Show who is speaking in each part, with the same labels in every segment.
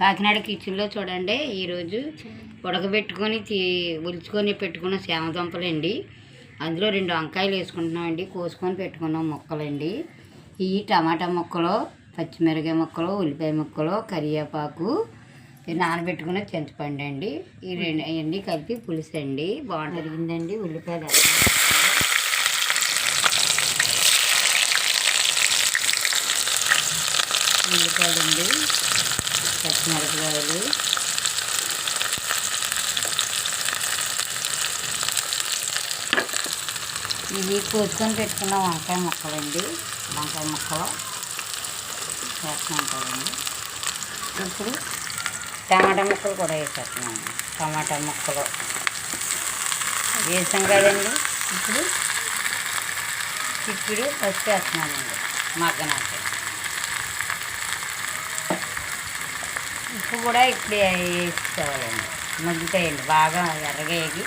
Speaker 1: కాకినాడ కిచెన్లో చూడండి. ఈరోజు ఉడకబెట్టుకొని తీ ఉల్చుకొని పెట్టుకున్న సేమదుంపలండి అందులో రెండు వంకాయలు వేసుకుంటున్నామండి. కోసుకొని పెట్టుకున్నాం ముక్కలండి. ఈ టమాటా ముక్కలు పచ్చిమిరకాయ ముక్కలు ఉల్లిపాయ ముక్కలు కరివేపాకు నానబెట్టుకున్న చింతపండు అండి. ఈ రెండు అవన్నీ కలిపి పులుసు అండి. బాగుంటుందండి. ఉల్లిపాయలు ఉల్లిపాయలు అండి. పచ్చిమిరపకాయలు. ఇవి కోసుకొని పెట్టుకున్న వంకాయ ముక్కలండి. వంకాయ ముక్కలు వేస్తున్నాం కదండి ఇప్పుడు టమాటా ముక్కలు కూడా వేసేస్తున్నాము టమాటా ముక్కలు. వేసాం కదండి. ఇప్పుడు చిక్కుడు ఫస్ట్ వేస్తున్నామండి మగ్గనాక ఉప్పు కూడా ఇప్పుడు వేసుకోవాలండి మగ్గుతాయండి బాగా ఎర్రగా వేగి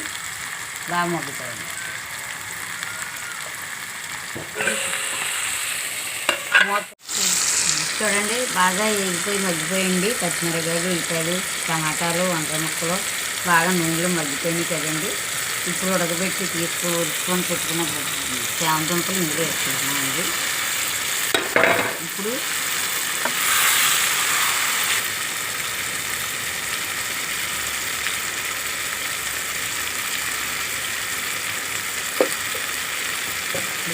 Speaker 1: బాగా మగ్గుతాయండి చూడండి బాగా ఎగిపోయి మగ్గిపోయింది. పచ్చిమిరపకాయలు ఉల్లిపాయలు టమాటాలు వంకాయ ముక్కలు బాగా నూనెలో మగ్గిపోయింది కదండి. ఇప్పుడు ఉడకబెట్టి తీసుకు ఉడుచుకొని పెట్టుకున్న చామదుంపలు ఇందులో వేసుకుంటున్నామండి ఇప్పుడు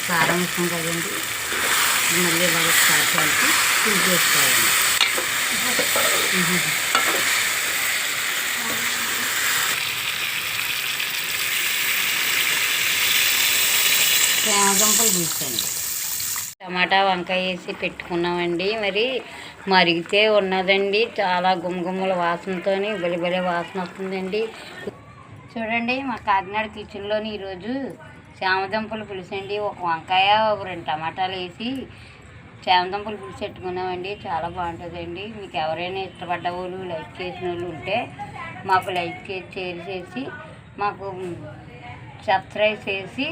Speaker 1: కారం వేస్తాం కదండి. మళ్ళీ ఇలాగ ఒకసారి కలిపి పులుసు వేసుకోవాలండి దుంపలు టమాటా వంకాయ వేసి పెట్టుకున్నామండి. మరి మరిగితే ఉన్నదండి. చాలా గుమగుమల వాసనతో బలి వాసన వస్తుందండి. చూడండి మా కాకినాడ కిచెన్లోని ఈరోజు చామదుంపలు పులుసండి ఒక వంకాయ ఒక రెండు టమాటాలు వేసి చామదుంపలు పులుసు పెట్టుకున్నామండి. చాలా బాగుంటుందండి. మీకు ఎవరైనా ఇష్టపడ్డ వాళ్ళు లైక్ చేసిన వాళ్ళు ఉంటే మాకు లైక్ చేసి షేర్ చేసి మాకు సబ్స్క్రైబ్ చేసి